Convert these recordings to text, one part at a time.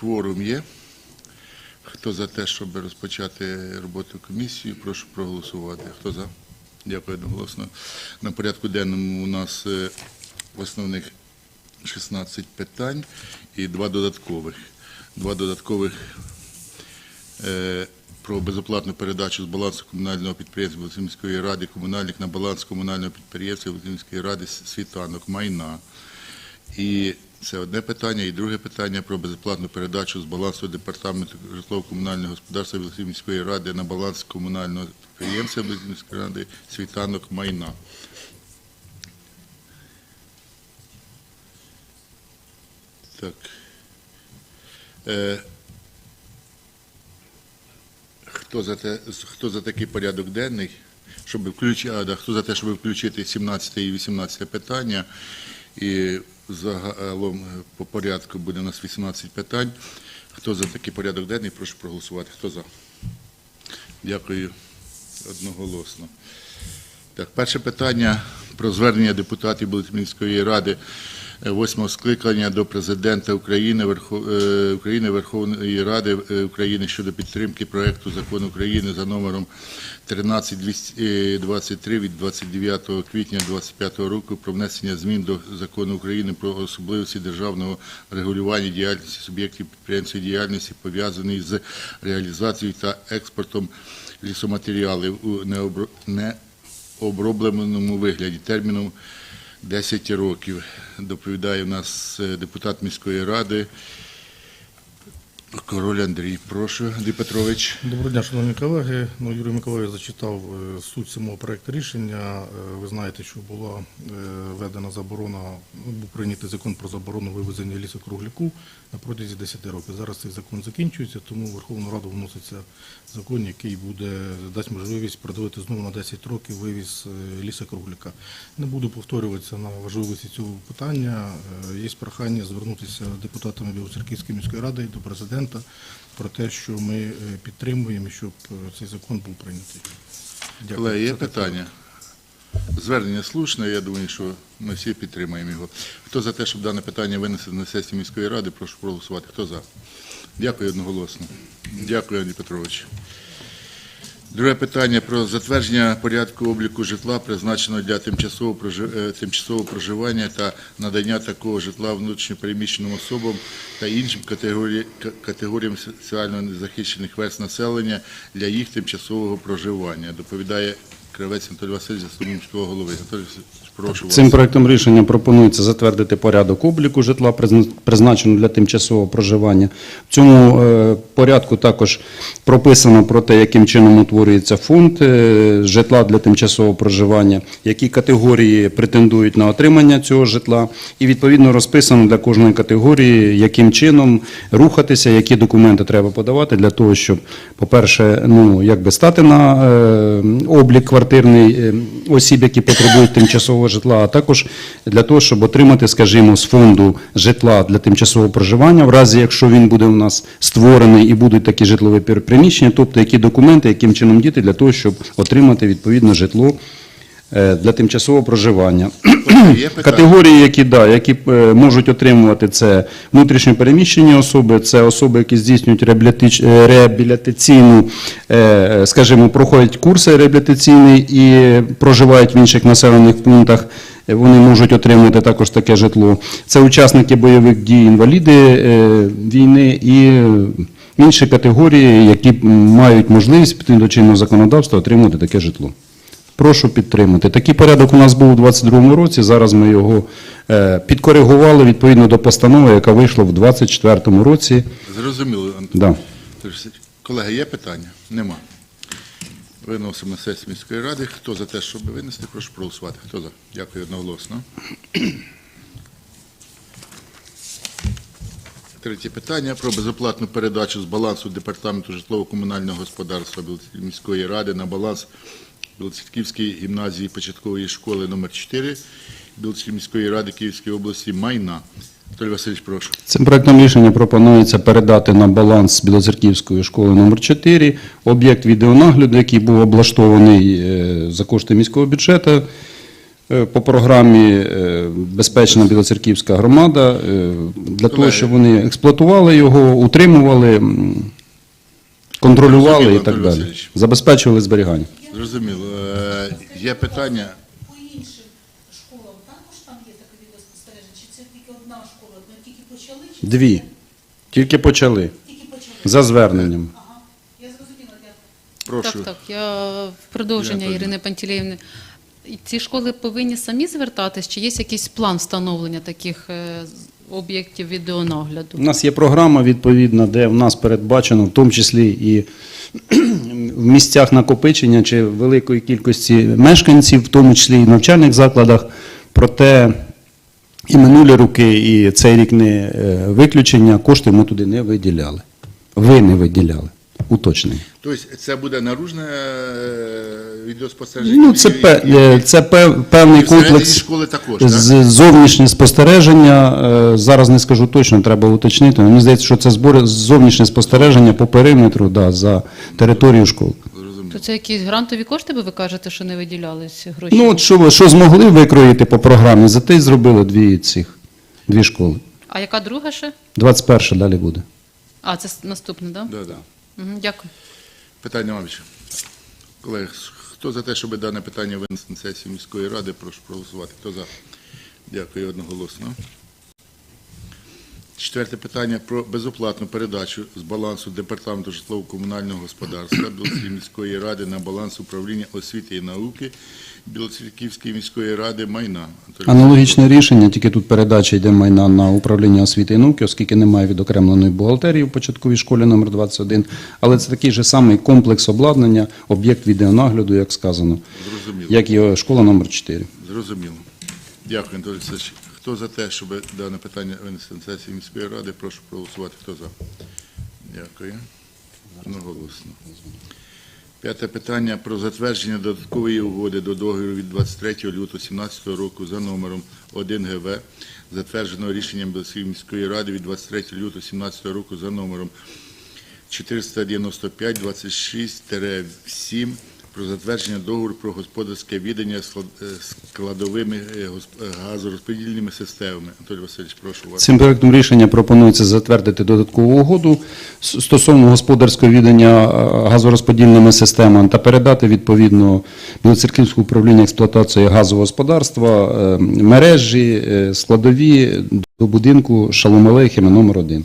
Кворум є. Хто за те, щоб розпочати роботу комісії, прошу проголосувати. Хто за? Дякую одноголосно. На порядку денному у нас е, основних 16 питань і два додаткових. Два додаткових е, про безоплатну передачу з балансу комунального підприємства Володимирської ради комунальних на баланс комунального підприємства Володимирської ради світанок майна. І це одне питання. І друге питання про безоплатну передачу з балансу департаменту житлово-комунального господарства Володимирської ради на баланс комунального підприємства Володимирської ради світанок майна. Так. Е, хто за те, хто за такий порядок денний, щоб включити, а, да, хто за те, щоб включити 17 і 18 питання, і загалом е, по порядку буде у нас 18 питань. Хто за такий порядок денний, прошу проголосувати. Хто за? Дякую одноголосно. Так, перше питання про звернення депутатів Болотмінської ради восьмого скликання до президента України, е, України Верховної Ради е, України щодо підтримки проекту закону України за номером 13223 від 29 квітня 2025 року про внесення змін до закону України про особливості державного регулювання діяльності суб'єктів підприємської діяльності пов'язаної з реалізацією та експортом лісоматеріалів у необро- не обробленому вигляді. Терміном 10 років. Доповідає у нас е, депутат міської ради Король Андрій. Прошу, Андрій Петрович. Доброго дня, шановні колеги. Ну, Юрій Миколаївич зачитав е, суть самого проекту рішення. Е, Ви знаєте, що була е, введена заборона, був прийнятий закон про заборону вивезення лісокругляку на протязі 10 років. Зараз цей закон закінчується, тому в Верховну Раду вноситься закон, який буде дасть можливість продавити знову на 10 років вивіз лісокругляка. Не буду повторюватися на важливості цього питання. Є прохання звернутися депутатами Білоцерківської міської ради до президента про те, що ми е, підтримуємо, щоб е, цей закон був прийнятий. Але є питання? Звернення слушне, я думаю, що ми всі підтримаємо його. Хто за те, щоб дане питання винесе на сесію міської ради, прошу проголосувати. Хто за? Дякую одноголосно. Дякую, Андрій Петрович. Друге питання про затвердження порядку обліку житла, призначеного для тимчасового е, проживання та надання такого житла внутрішньопереміщеним особам та іншим категорі- категоріям соціально незахищених верст населення для їх тимчасового проживання. Доповідає Кривець Анатолій Васильович, заступник міського голови. Анатолій прошу вас. Цим проектом рішення пропонується затвердити порядок обліку житла, призначеного для тимчасового проживання. В цьому е, порядку також прописано про те, яким чином утворюється фонд е, житла для тимчасового проживання, які категорії претендують на отримання цього житла, і відповідно розписано для кожної категорії, яким чином рухатися, які документи треба подавати для того, щоб, по-перше, ну якби стати на е, облік квартирний осіб, які потребують тимчасового житла, а також для того, щоб отримати, скажімо, з фонду житла для тимчасового проживання, в разі якщо він буде у нас створений і будуть такі житлові приміщення, тобто які документи, яким чином діти для того, щоб отримати відповідно житло для тимчасового проживання. Категорії, які, да, які е, можуть отримувати, це внутрішньо переміщені особи, це особи, які здійснюють е, реабілітаційну, е, скажімо, проходять курси реабілітаційні і проживають в інших населених пунктах. Е, Вони можуть отримати також таке житло. Це учасники бойових дій, інваліди е, війни і е, інші категорії, які мають можливість до чинного законодавства отримати таке житло. Прошу підтримати. Такий порядок у нас був у 2022 році. Зараз ми його е, підкоригували відповідно до постанови, яка вийшла в 2024 році. Зрозуміло, Антон. Да. Колеги, є питання? Нема. Виносимо сесію міської ради. Хто за те, щоб винести, прошу проголосувати. Хто за? Дякую одноголосно. Третє питання про безоплатну передачу з балансу Департаменту житлово-комунального господарства міської ради на баланс Білоцерківської гімназії початкової школи номер 4 Білоцерківської міської ради Київської області майна. Анатолій Васильович, прошу. Цим проектом рішення пропонується передати на баланс Білоцерківської школи номер 4 об'єкт відеонагляду, який був облаштований е, за кошти міського бюджету. е, по програмі е, Безпечна Білоцерківська громада для того, щоб вони експлуатували його, утримували, контролювали і так далі. Забезпечували зберігання. Зрозуміло. Е, Є питання. По іншим школам також там є таке відеоспостереження? Чи це тільки одна школа? Ми тільки почали? Чи Дві. Тільки почали Тільки почали? за зверненням. Ага, я зрозуміла, дякую. Прошу. Так, так. Я в продовження Дякую. Ірини Пантелеївни. І Ці школи повинні самі звертатись, чи є якийсь план встановлення таких е, з- об'єктів відеонагляду? У нас є програма відповідна, де в нас передбачено, в тому числі і в місцях накопичення чи великої кількості мешканців, в тому числі і в навчальних закладах. Проте і минулі роки, і цей рік не е, виключення, кошти ми туди не виділяли. Ви не виділяли. Уточнення. Тобто це буде наружне е, відеоспостереження? Ну, це, пе- е, це пев- певний і всередині комплекс. школи також, так? З зовнішнє спостереження, е, зараз не скажу точно, треба уточнити. Мені здається, що це збори зовнішнє спостереження по периметру да, за територію школ. Зрозуміло. То це якісь грантові кошти, бо ви кажете, що не виділялись гроші? Ну, от що, ви- що змогли викроїти по програмі, за те й зробили дві цих дві школи. А яка друга ще? 21 далі буде. А, це с- наступне, так? Да, да. Угу, дякую. Питання вам ще. Колеги, хто за те, щоб дане питання винести на сесію міської ради, прошу проголосувати. Хто за? Дякую одноголосно. Четверте питання про безоплатну передачу з балансу Департаменту житлово-комунального господарства Білоцерківської міської ради на баланс управління освіти і науки Білоцерківської міської ради майна. Аналогічне рішення, тільки тут передача йде майна на управління освіти і науки, оскільки немає відокремленої бухгалтерії в початковій школі номер 21 але це такий же самий комплекс обладнання, об'єкт відеонагляду, як сказано, Зрозуміло. як і школа номер 4 Зрозуміло. Дякую, Анатолій Олексійович. Хто за те, щоб дане питання винести на сесію міської ради, прошу проголосувати. Хто за? Дякую. Одноголосно. П'яте питання про затвердження додаткової угоди до договору від 23 лютого 2017 року за номером 1 ГВ, затвердженого рішенням міської ради від 23 лютого 2017 року за номером 495-26-7 про затвердження договору про господарське відання склад- е, складовими е, е, газорозподільними системами. Анатолій Васильович, прошу вас. Цим проектом рішення пропонується затвердити додаткову угоду стосовно господарського віддання газорозподільними системами та передати відповідно Білоцерківському управління експлуатації газового господарства мережі складові до будинку Шаломалейхіма номер 1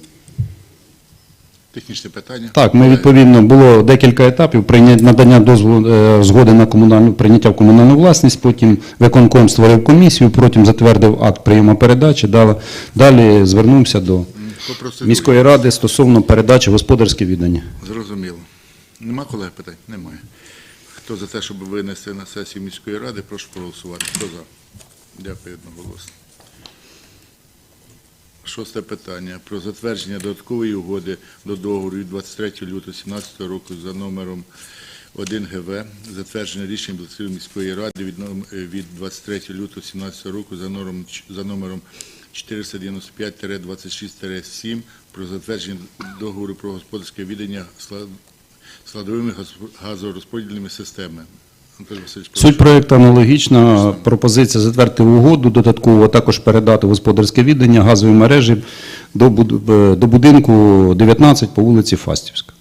Технічне питання. Так, ми відповідно було декілька етапів прийня- надання дозволу е, згоди на комунальну прийняття в комунальну власність. Потім виконком створив комісію, потім затвердив акт прийому передачі. Далі, звернувся до міської ради стосовно передачі господарське віддання. Зрозуміло. Нема колег питань? Немає. Хто за те, щоб винести на сесію міської ради, прошу проголосувати. Хто за? Дякую одноголосно. Шосте питання. Про затвердження додаткової угоди до договору від 23 лютого 2017 року за номером 1 ГВ, затвердження рішення Білоцерківської міської ради від, ном- е, від 23 лютого 2017 року за номером 495-26-7 про затвердження договору про господарське віддання складовими газорозподільними системами. Суть проекту аналогічна. Пропозиція затвердити угоду, додатково також передати господарське віддання газової мережі до, е, будинку 19 по вулиці Фастівська.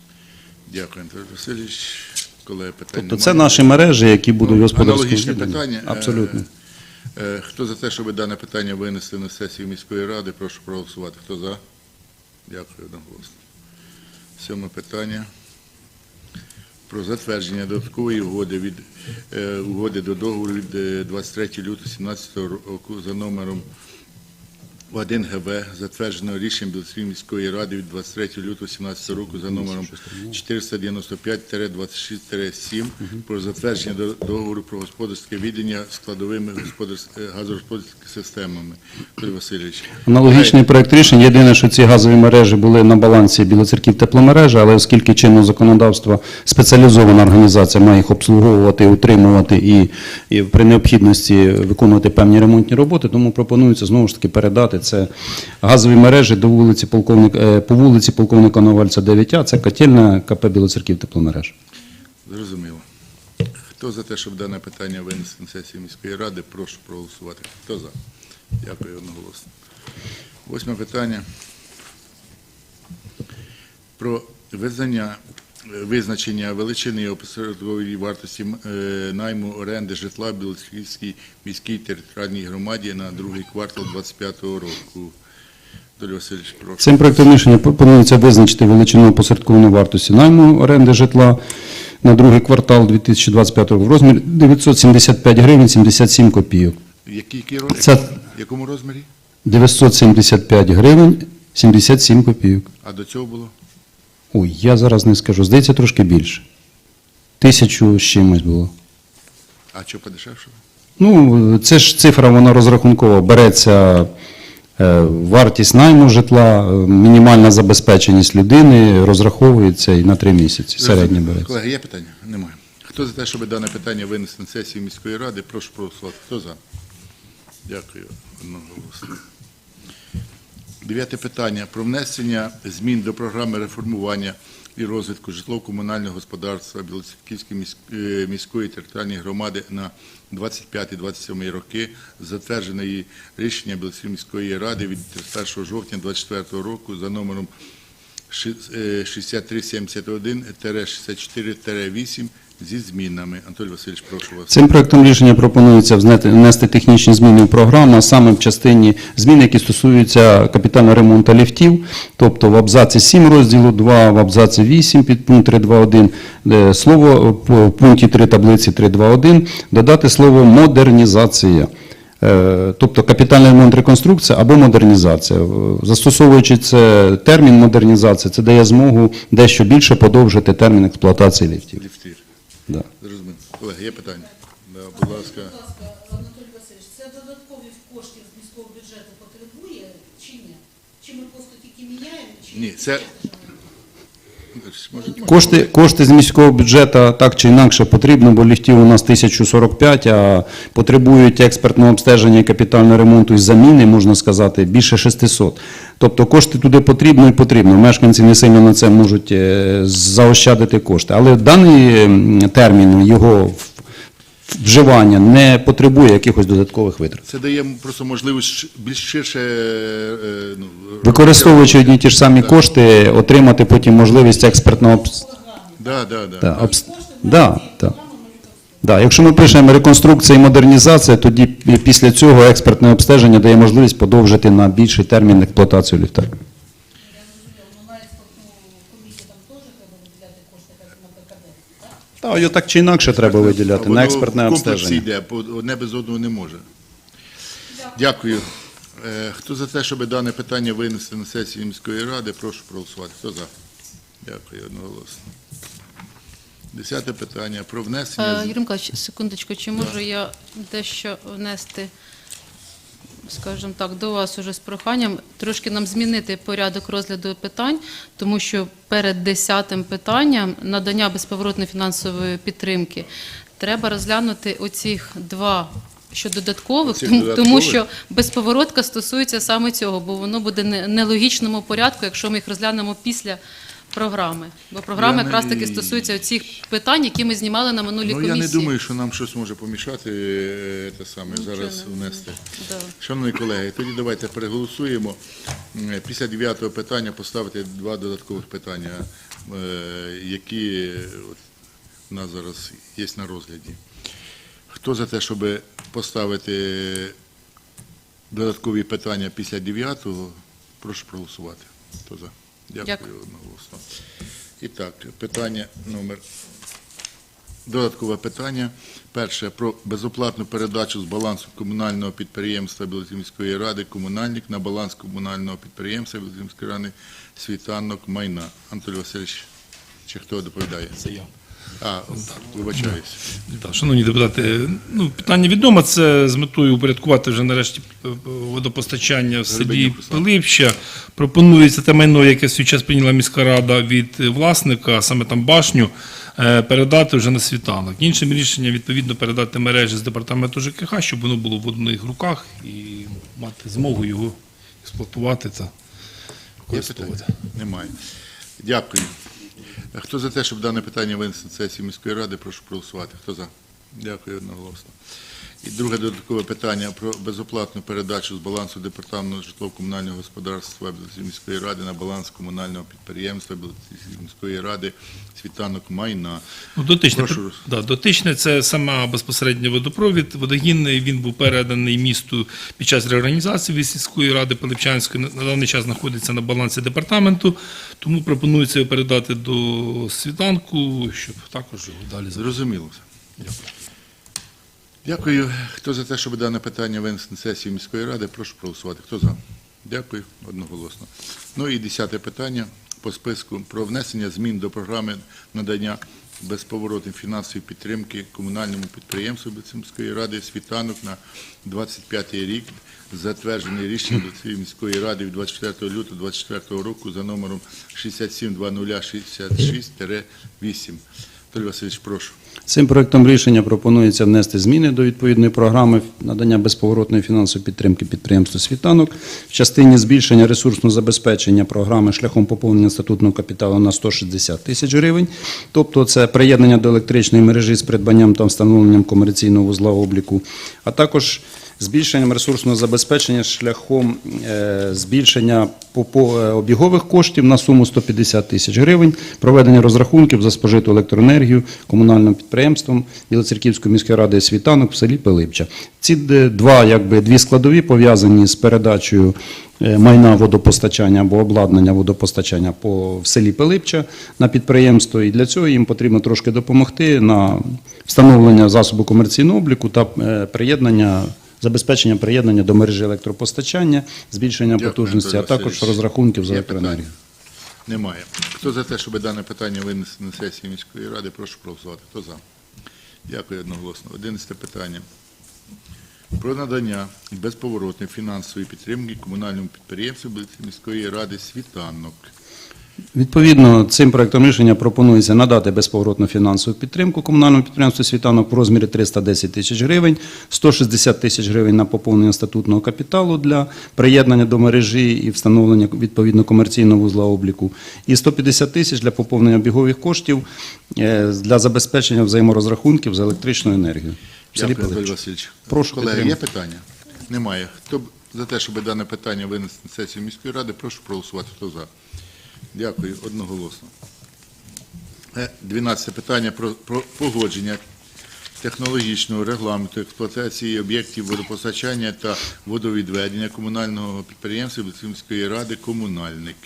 Дякую, Анатолій Васильович. Колеги, питань Тобто це наші мережі, які будуть Ну, господарського Аналогічне віддання. питання. Абсолютно. Е, е, Хто за те, щоб дане питання винести на сесію міської ради, прошу проголосувати. Хто за? Дякую одноголосно. Сьоме питання. Про затвердження додаткової угоди від е, угоди до договору від е, 23 лютого 2017 року за номером 1 ГВ, затвердженого рішенням Білоцерківської міської ради від 23 лютого 2017 року за номером 495-26-7 про затвердження до- договору про господарське віддання складовими е, газорозподільськими системами. Васильович. Аналогічний проект рішень. Єдине, що ці газові мережі були на балансі Білоцерків тепломережі, але оскільки чинно законодавство спеціалізована організація має їх обслуговувати, утримувати і, і при необхідності виконувати певні ремонтні роботи, тому пропонується знову ж таки передати це газові мережі до вулиці полковника е, по вулиці полковника Новальця 9А. Це котельна КП Білоцерків тепломереж. Зрозуміло. Хто за те, щоб дане питання винести на сесію міської ради, прошу проголосувати. Хто за? Дякую одноголосно. Восьме питання. Про визнання, визначення величини і опосередкової вартості е, найму оренди житла в Білоцерківській міській територіальній громаді на другий квартал 2025 року. Цим проектом рішення пропонується визначити величину опосередкованої вартості найму оренди житла на другий квартал 2025 року в розмірі 975 гривень 77 копійок. Який? Це- В якому розмірі? 975 гривень 77 копійок. А до цього було? Ой, я зараз не скажу. Здається, трошки більше. Тисячу з чимось було. А що подешевшало? Ну, це ж цифра, вона розрахункова. Береться е, вартість найму житла, е, мінімальна забезпеченість людини розраховується і на три місяці. Середнє береться. Колеги, є питання? Немає. Хто за те, щоб дане питання винести на сесію міської ради, прошу проголосувати. Хто за? Дякую. Одноголосно. Дев'яте питання. Про внесення змін до програми реформування і розвитку житлово-комунального господарства Білоцерківської е, міської територіальної громади на 25-27 роки, затвердженої рішення Білоцерківської міської ради від 31 жовтня 2024 року за номером е, 6371-64-8 зі змінами. Анатолій Васильович, прошу вас. Цим проектом рішення пропонується внести- технічні зміни в програму, а саме в частині змін, які стосуються капітального ремонту ліфтів, тобто в абзаці 7 розділу 2, в абзаці 8 під пункт 3.2.1, слово в пункті 3 таблиці 3.2.1 додати слово модернізація. Е, Тобто капітальний ремонт реконструкція або модернізація. Е, Застосовуючи це термін модернізація, це дає змогу дещо більше подовжити термін експлуатації ліфтів. Да. Зрозуміло. Колеги, є питання? Да, будь ласка. Будь ласка, Анатолій Васильович, це додаткові коштів з міського бюджету потребує чи ні? Чи ми просто тільки міняємо? Чи Ні, це- Кошти, кошти з міського бюджету так чи інакше потрібно, бо ліфтів у нас 1045, а потребують експертного обстеження і капітального ремонту і заміни, можна сказати, більше 600. Тобто кошти туди потрібно і потрібно. Мешканці не сильно на це можуть е, заощадити кошти. Але даний термін його вживання не потребує якихось додаткових витрат. Це дає просто можливість більш ширше е, ну, Використовуючи одні ті ж самі кошти, отримати потім можливість експертного обстеження. Да, да, да. Да, обс... да, да. Да, якщо ми пишемо реконструкція і модернізація, тоді після цього експертне обстеження дає можливість подовжити на більший термін експлуатацію ліфта. Так, його так чи інакше треба виділяти на експертне обстеження. йде, одне без одного не може. Дякую. Е, Хто за те, щоб дане питання винести на сесію міської ради, прошу проголосувати. Хто за? Дякую, одноголосно. Десяте питання про внесення. Е, Юрій Миколаївич, секундочку, чи можу я дещо внести, скажімо так, до вас уже з проханням трошки нам змінити порядок розгляду питань, тому що перед десятим питанням надання безповоротної фінансової підтримки треба розглянути оцих два. Що додаткових, тому, додаткових? тому що безповоротка стосується саме цього, бо воно буде не- нелогічному порядку, якщо ми їх розглянемо після програми. Бо програма Я не- таки стосується цих питань, які ми знімали на минулій Ну, комісії. я не думаю, що нам щось може помішати е, те саме зараз не- внести. Да. Шановні колеги, тоді давайте переголосуємо. М, Після дев'ятого питання поставити два додаткових питання, е, які е, от у нас зараз є на розгляді. Хто за те, щоб поставити додаткові питання після дев'ятого, прошу проголосувати. Хто за? Дякую Дякую. одноголосно. І так, питання номер Додаткове питання. Перше про безоплатну передачу з балансу комунального підприємства Білозімської ради комунальник на баланс комунального підприємства Білозімської ради світанок майна. Антон Васильович, чи хто доповідає? Це я. А, вибачаюсь. Так, шановні депутати, ну, питання відоме. Це з метою упорядкувати вже нарешті е, водопостачання в селі Пилипща. Пропонується те майно, яке свій час прийняла міська рада від власника, саме там башню, е, передати вже на світанок. Іншим рішенням, відповідно, передати мережі з департаменту ЖКХ, щоб воно було в одних руках і мати змогу його експлуатувати та використовувати. Немає. Дякую. Хто за те, щоб дане питання винести на сесію міської ради, прошу проголосувати. Хто за? Дякую одноголосно. І друге додаткове питання про безоплатну передачу з балансу департаменту житлово-комунального господарства міської ради на баланс комунального підприємства міської ради світанок майна. Ну, дотичне, Прошу. да, дотичне це сама безпосередньо водопровід. Водогінний він був переданий місту під час реорганізації від сільської ради Пилипчанської. На даний час знаходиться на балансі департаменту, тому пропонується його передати до світанку, щоб також його далі. Зрозуміло все. Дякую. Хто за те, щоб дане питання винести на сесію міської ради, прошу проголосувати. Хто за? Дякую. Одноголосно. Ну і десяте питання по списку про внесення змін до програми надання безповоротної фінансової підтримки комунальному підприємству Білоцерківської ради «Світанок» на 25 рік, затверджений рішенням міської ради від 24 лютого 2024 року за номером 672066-8. Анатолій Васильович, прошу. Цим проектом рішення пропонується внести зміни до відповідної програми надання безповоротної фінансової підтримки підприємству «Світанок» в частині збільшення ресурсного забезпечення програми шляхом поповнення статутного капіталу на 160 тисяч гривень. Тобто це приєднання до електричної мережі з придбанням та встановленням комерційного вузла обліку, а також збільшенням ресурсного забезпечення шляхом е, збільшення е, обігових коштів на суму 150 тисяч гривень, проведення розрахунків за спожиту електроенергію комунальним підприємством Білоцерківської міської ради «Світанок» в селі Пилипча. Ці два, якби, дві складові пов'язані з передачею е, майна водопостачання або обладнання водопостачання по в селі Пилипча на підприємство. І для цього їм потрібно трошки допомогти на встановлення засобу комерційного обліку та приєднання. Забезпечення приєднання до мережі електропостачання, збільшення Дякую, потужності, а також розрахунків за електроенергію. Немає. Хто за те, щоб дане питання винести на сесію міської ради, прошу проголосувати. Хто за? Дякую одноголосно. Одинадцяте питання. Про надання безповоротної фінансової підтримки комунальному підприємству міської ради «Світанок». Відповідно, цим проектом рішення пропонується надати безповоротну фінансову підтримку комунальному підприємству «Світанок» в розмірі 310 тисяч гривень, 160 тисяч гривень на поповнення статутного капіталу для приєднання до мережі і встановлення відповідно комерційного вузла обліку, і 150 тисяч для поповнення обігових коштів е, для забезпечення взаєморозрахунків за електричну енергію. Дякую, Васильович. Прошу Колеги, є питання? Немає. Хто за те, щоб дане питання винести на сесію міської ради, прошу проголосувати. Хто за? Дякую, одноголосно. Е, Дванадцяте питання про, про погодження технологічного регламенту експлуатації об'єктів водопостачання та водовідведення комунального підприємства Білоцерківської ради «Комунальник».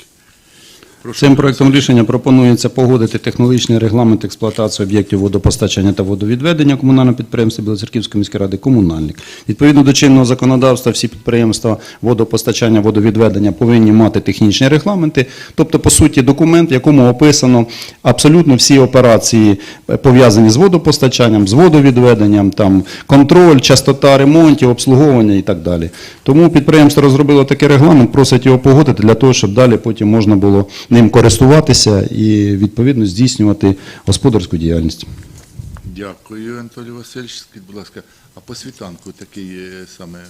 Цим проектом рішення пропонується погодити технологічний регламент експлуатації об'єктів водопостачання та водовідведення комунального підприємства Білоцерківської міської ради «Комунальник». Відповідно до чинного законодавства, всі підприємства водопостачання, водовідведення повинні мати технічні регламенти, тобто, по суті, документ, в якому описано абсолютно всі операції, е, пов'язані з водопостачанням, з водовідведенням, там, контроль, частота ремонтів, обслуговування і так далі. Тому підприємство розробило такий регламент, просить його погодити для того, щоб далі потім можна було ним користуватися і відповідно здійснювати господарську діяльність. Дякую, Анатолій Васильович. Скажіть, будь ласка, а по світанку такий е, саме е,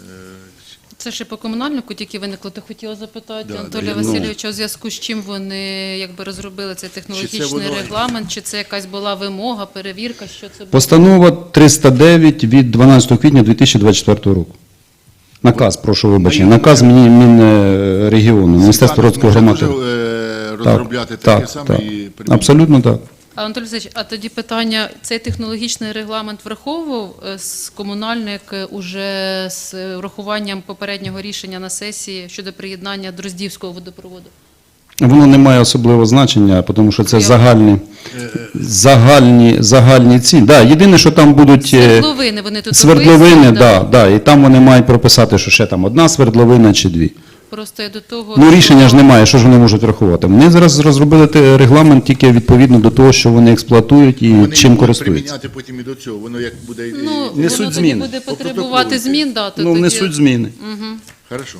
Це ще по комунальнику тільки виникло. Ти хотіла запитати Да, Анатолія да, Васильовича, у зв'язку з чим вони якби розробили цей технологічний воно- регламент, чи це якась була вимога, перевірка, що це було? Постанова 309 від 12 квітня 2024 року. Наказ, прошу вибачення. Наказ мені Мінрегіону, Міністерство розвитку може громади. Розробляти таке саме так. і приймати? Абсолютно так. А Анатолій а тоді питання: цей технологічний регламент враховував е, з комунальник е, уже з е, врахуванням попереднього рішення на сесії щодо приєднання Дроздівського водопроводу? Воно не має особливого значення, тому що це загальні, загальні, загальні ці. Да, єдине, що там будуть Свердловини вони тут свердловини, да, да, і там вони мають прописати, що ще там одна свердловина чи дві. Просто я до того Ну, рішення ж немає, що ж вони можуть рахувати. Вони зараз розробили регламент тільки відповідно до того, що вони експлуатують і Вони чим будуть користуються. приміняти потім і до цього. Воно як буде... Ну, і- воно Несуть зміни. буде потребувати змін, да, то Ну, тоді... внесуть зміни. Мгм. Хорошо,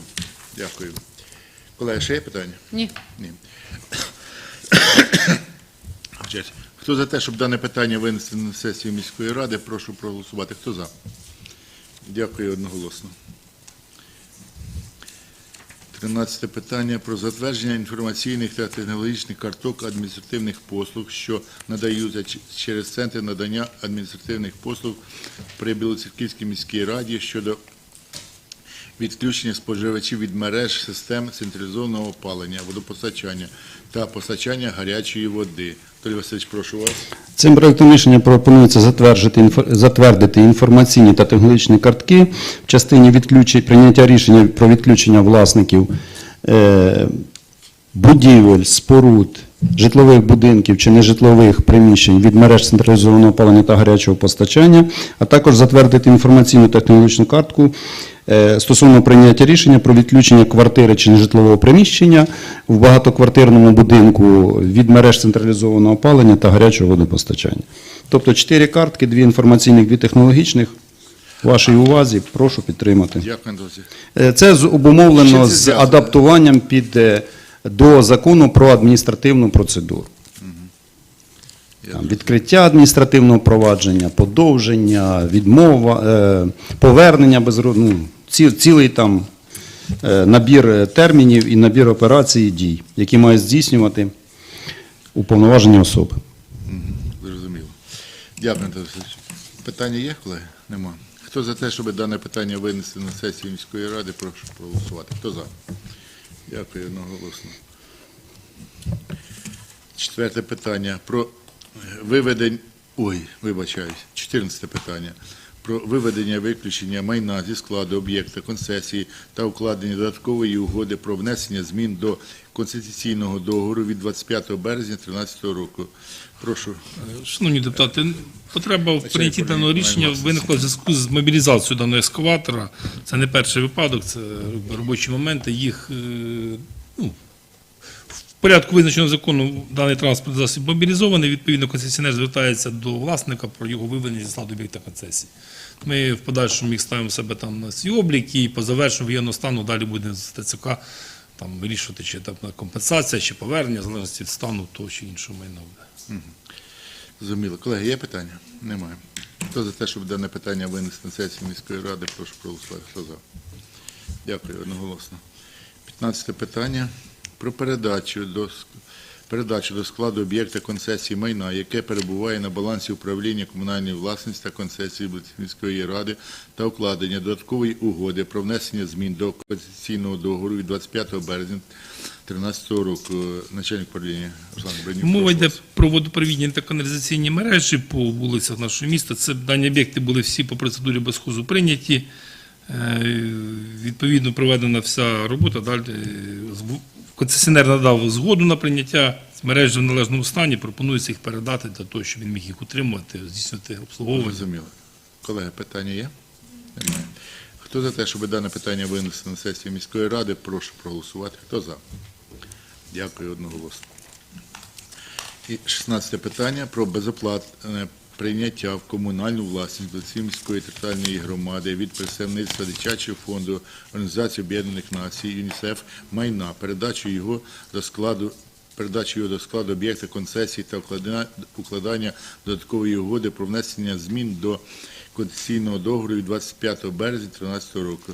дякую. Колеги, ще є питання? Ні. Ні. Хто за те, щоб дане питання винести на сесію міської ради, прошу проголосувати. Хто за? Дякую одноголосно. 13 питання про затвердження інформаційних та технологічних карток адміністративних послуг, що надаються через центр надання адміністративних послуг при Білоцерківській міській раді щодо відключення споживачів від мереж систем централізованого опалення, водопостачання та постачання гарячої води. Толі Васильович, прошу вас. Цим проектом рішення пропонується затвердити, затвердити інформаційні та технологічні картки в частині відключень, прийняття рішення про відключення власників е, будівель, споруд, житлових будинків чи нежитлових приміщень від мереж централізованого опалення та гарячого постачання, а також затвердити інформаційну технологічну картку е, стосовно прийняття рішення про відключення квартири чи нежитлового приміщення в багатоквартирному будинку від мереж централізованого опалення та гарячого водопостачання. Тобто чотири картки, дві інформаційних, дві технологічних. Вашій увазі, прошу підтримати. Дякую, друзі. Е, Це обумовлено з адаптуванням під е, до закону про адміністративну процедуру. Там, відкриття адміністративного провадження, подовження, відмова, е, повернення без ну, ці, цілий там е, набір е, термінів і набір операцій і дій, які мають здійснювати уповноважені особи. Зрозуміло. Дякую. Питання є, колеги? Нема. Хто за те, щоб дане питання винести на сесію міської ради, прошу проголосувати. Хто за? Дякую одноголосно. Четверте питання про виведення. Ой, вибачаюсь. 14 питання. Про виведення виключення майна зі складу об'єкта концесії та укладення додаткової угоди про внесення змін до конституційного договору від 25 березня 2013 року. Прошу. Шановні депутати, потреба в прийнятті даного рішення виникла в зв'язку з мобілізацією даного ескаватора. Це не перший випадок, це робочі моменти. Їх е, ну, в порядку визначеного закону даний транспорт засіб мобілізований. Відповідно, концесіонер звертається до власника про його виведення зі складу об'єкта концесії. Ми в подальшому їх ставимо себе там на свій облік і по завершенню воєнного стану далі буде з ТЦК там вирішувати, чи там компенсація, чи повернення, в залежності від стану того чи іншого майна буде. Зрозуміло. Колеги, є питання? Немає. Хто за те, щоб дане питання винести на сесію міської ради, прошу проголосувати. Хто за? Дякую, одноголосно. 15 питання про передачу до, передачу до складу об'єкта концесії майна, яке перебуває на балансі управління комунальної власності та концесії міської ради та укладення додаткової угоди про внесення змін до конституційного договору від 25 березня 2013 року. Начальник управління Руслан Бронюк. Мова йде про водопровідні та каналізаційні мережі по вулицях нашого міста. Це дані об'єкти були всі по процедурі безхозу прийняті. Е, Відповідно, проведена вся робота. Далі е, концесіонер надав згоду на прийняття мережі в належному стані. Пропонується їх передати для того, щоб він міг їх утримувати, здійснювати обслуговування. Зрозуміло. Колеги, питання є? Немає. Хто за те, щоб дане питання винести на сесію міської ради, прошу проголосувати. Хто за? Дякую одноголосно. І 16 питання про безоплатне прийняття в комунальну власність до міської територіальної громади від представництва дитячого фонду Організації Об'єднаних Націй ЮНІСЕФ майна, передачу його до складу передачу його до складу об'єкта концесії та укладання додаткової угоди про внесення змін до концесійного договору від 25 березня 2013 року.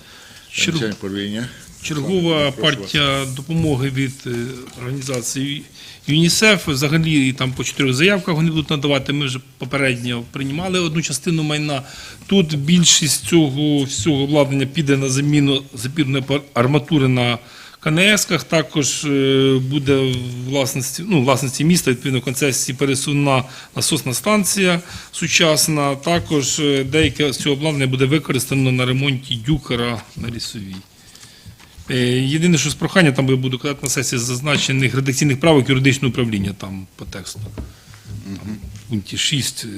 Управління. Чергова партія допомоги від е, організації ЮНІСЕФ. Взагалі там по чотирьох заявках вони будуть надавати. Ми вже попередньо приймали одну частину майна. Тут більшість цього всього обладнання піде на заміну запірної арматури на КНС-ках. Також е, буде в власності, ну, власності міста, відповідно, концесії пересувна насосна станція сучасна. Також е, деяке з цього обладнання буде використано на ремонті дюкера на лісовій. Е, Єдине, що з прохання, там я буду казати на сесії зазначених редакційних правок юридичного управління там по тексту. Там, в пункті 6 е,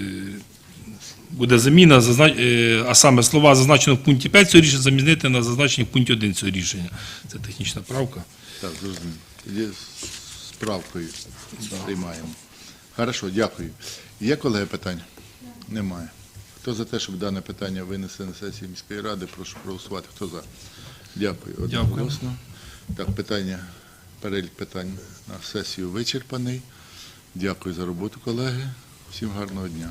буде заміна, е, а саме слова зазначено в пункті 5 цього рішення замінити на зазначені в пункті 1 цього рішення. Це технічна правка. Так, зрозуміло. З справкою приймаємо. Хорошо, дякую. Є, колеги, питання? Немає. Хто за те, щоб дане питання винесли на сесію міської ради, прошу проголосувати. Хто за? Дякую. Одноголосно. Так, питання, перелік питань на сесію вичерпаний. Дякую за роботу, колеги. Всім гарного дня.